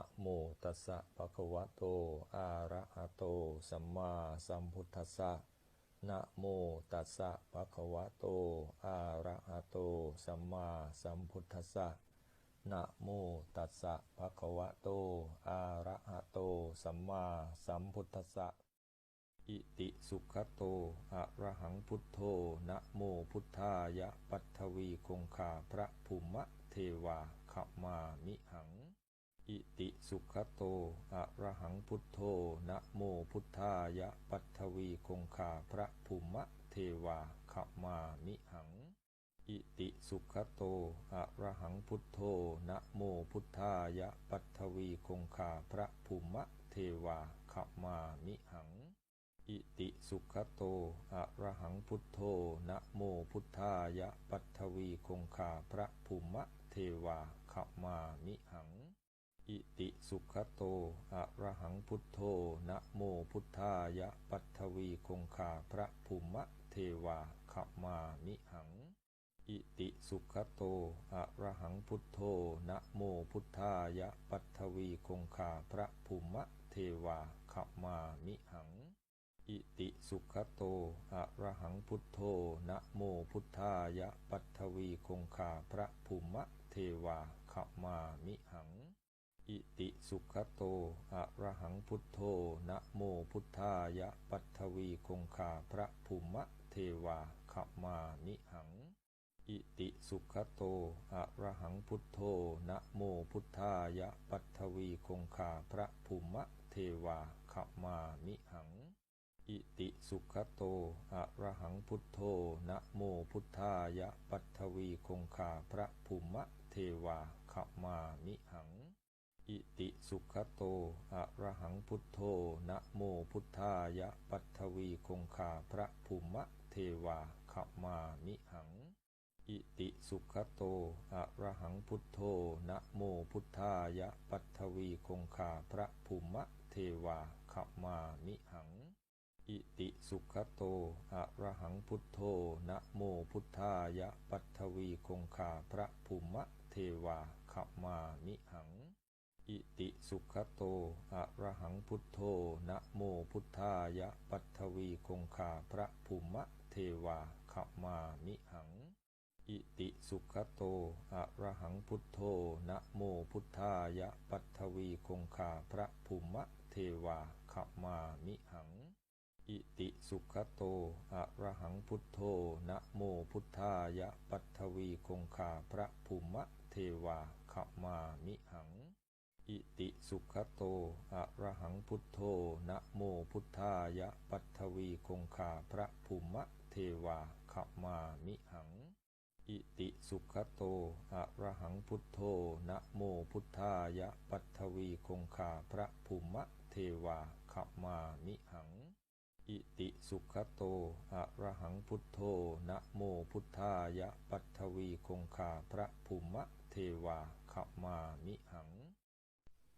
นะโมตัสสะภะคะวะโต อะระหะโต สัมมาสัมพุทธัสสะนะโมตัสสะภะคะวะโต อะระหะโต สัมมาสัมพุทธัสสะนะโมตัสสะภะคะวะโต อะระหะโต สัมมาสัมพุทธัสสะอิติสุขโต อะระหังพุทโธ นะโมพุทธายะปัทวีคงคาพระภูมะเทวาขมามิหัง อิติสุขโต อะระหังพุทโธ นะโมพุทธายะปัทวีคงคาพระภูมะเทวาขมามิหัง อิติสุขโต อะระหังพุทโธ นะโมพุทธายะปัทวีคงคาพระภูมะเทวาขมามิหัง อิติสุขโต อะระหังพุทโธ นะโมพุทธายะปัทวีคงคาพระภูมะเทวาขมามิหัง อิติสุขโต อะระหังพุทโธ นะโมพุทธายะปัทวีคงคาพระภูมะเทวาขมามิหัง อิติสุขโต อะระหังพุทโธ นะโมพุทธายะปัทวีคงคาพระภูมะเทวาขมามิหัง อิติสุขโต อะระหังพุทโธ นะโมพุทธายะปัทวีคงคาพระภูมะเทวาขมามิหัง อิติสุขโต อะระหังพุทโธ นะโมพุทธายะปัทวีคงคาพระภูมะเทวาขมามิหัง อิติสุขโต อะระหังพุทโธ นะโมพุทธายะปัทวีคงคาพระภูมะเทวาขมามิหัง อิติสุขโต อะระหังพุทโธ นะโมพุทธายะปัทวีคงคาพระภูมะเทวาขมามิหัง อิติสุขโต อะระหังพุทโธ นะโมพุทธายะปัทวีคงคาพระภูมะเทวาขมามิหัง อิติสุขโต อะระหังพุทโธ นะโมพุทธายะปัทวีคงคาพระภูมะเทวาขมามิหัง อิติสุขโต อะระหังพุทโธ นะโมพุทธายะปัทวีคงคาพระภูมะเทวาขมามิหัง อิติสุขโต อะระหังพุทโธ นะโมพุทธายะปัทวีคงคาพระภูมะเทวาขมามิหัง อิติสุขโต อะระหังพุทโธ นะโมพุทธายะปัทวีคงคาพระภูมะเทวาขมามิหัง อิติสุขโต อะระหังพุทโธ นะโมพุทธายะปัทวีคงคาพระภูมะเทวาขมามิหัง อิติสุขโต อะระหังพุทโธ นะโมพุทธายะปัทวีคงคาพระภูมะเทวาขมามิหัง อิติสุขโต อะระหังพุทโธ นะโมพุทธายะปัทวีคงคาพระภูมะเทวาขมามิหัง อิติสุขโต อะระหังพุทโธ นะโมพุทธายะปัทวีคงคาพระภูมะเทวาขมามิหัง